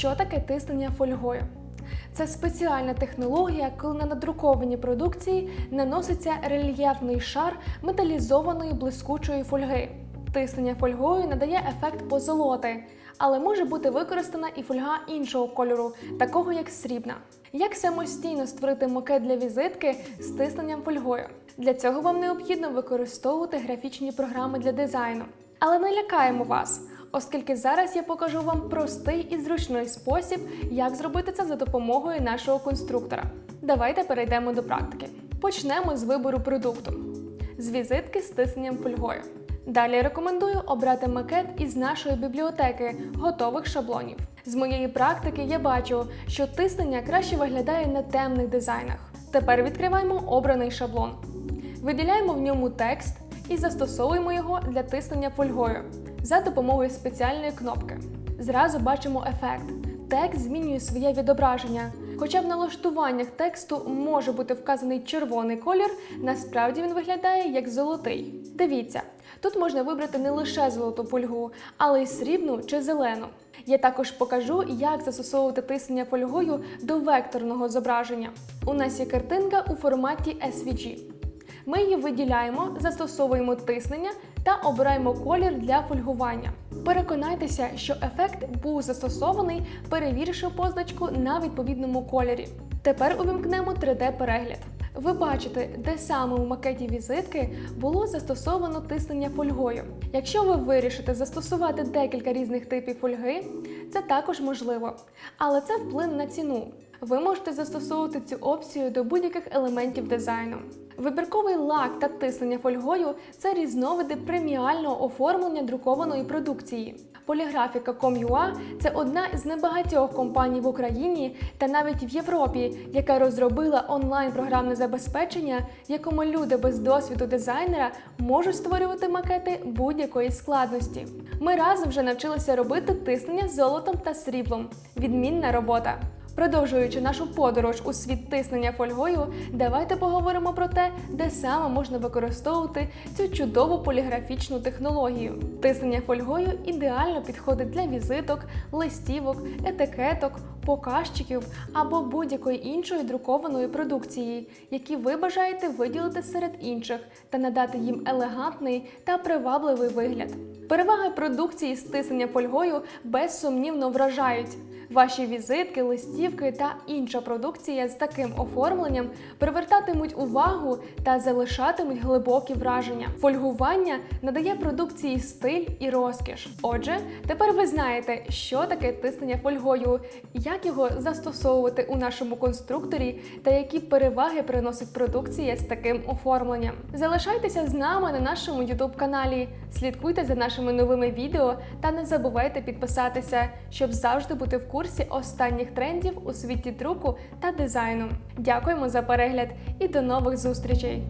Що таке тиснення фольгою? Це спеціальна технологія, коли на надрукованій продукції наноситься рельєфний шар металізованої блискучої фольги. Тиснення фольгою надає ефект позолоти, але може бути використана і фольга іншого кольору, такого як срібна. Як самостійно створити макет для візитки з тисненням фольгою? Для цього вам необхідно використовувати графічні програми для дизайну. Але не лякаємо вас, оскільки зараз я покажу вам простий і зручний спосіб, як зробити це за допомогою нашого конструктора. Давайте перейдемо до практики. Почнемо з вибору продукту з візитки з тисненням фольгою. Далі рекомендую обрати макет із нашої бібліотеки готових шаблонів. З моєї практики я бачу, що тиснення краще виглядає на темних дизайнах. Тепер відкриваємо обраний шаблон. Виділяємо в ньому текст і застосовуємо його для тиснення фольгою за допомогою спеціальної кнопки. Зразу бачимо ефект. Текст змінює своє відображення. Хоча в налаштуваннях тексту може бути вказаний червоний колір, насправді він виглядає як золотий. Дивіться, тут можна вибрати не лише золоту фольгу, але й срібну чи зелену. Я також покажу, як застосовувати тиснення фольгою до векторного зображення. У нас є картинка у форматі SVG. Ми її виділяємо, застосовуємо тиснення та обираємо колір для фольгування. Переконайтеся, що ефект був застосований, перевіривши позначку на відповідному кольорі. Тепер увімкнемо 3D-перегляд. Ви бачите, де саме у макеті візитки було застосовано тиснення фольгою. Якщо ви вирішите застосувати декілька різних типів фольги, це також можливо, але це вплине на ціну. Ви можете застосовувати цю опцію до будь-яких елементів дизайну. Вибірковий лак та тиснення фольгою це різновиди преміального оформлення друкованої продукції. Поліграфіка.com.ua – це одна з небагатьох компаній в Україні та навіть в Європі, яка розробила онлайн-програмне забезпечення, в якому люди без досвіду дизайнера можуть створювати макети будь-якої складності. Ми разом вже навчилися робити тиснення золотом та сріблом. Відмінна робота. Продовжуючи нашу подорож у світ тиснення фольгою, давайте поговоримо про те, де саме можна використовувати цю чудову поліграфічну технологію. Тиснення фольгою ідеально підходить для візиток, листівок, етикеток, показчиків або будь-якої іншої друкованої продукції, які ви бажаєте виділити серед інших та надати їм елегантний та привабливий вигляд. Переваги продукції з тиснення фольгою безсумнівно вражають. Ваші візитки, листівки та інша продукція з таким оформленням привертатимуть увагу та залишатимуть глибокі враження. Фольгування надає продукції стиль і розкіш. Отже, тепер ви знаєте, що таке тиснення фольгою, як його застосовувати у нашому конструкторі та які переваги приносить продукція з таким оформленням. Залишайтеся з нами на нашому YouTube каналі, слідкуйте за нашими новими відео та не забувайте підписатися, щоб завжди бути в курсі останніх трендів у світі друку та дизайну. Дякуємо за перегляд і до нових зустрічей!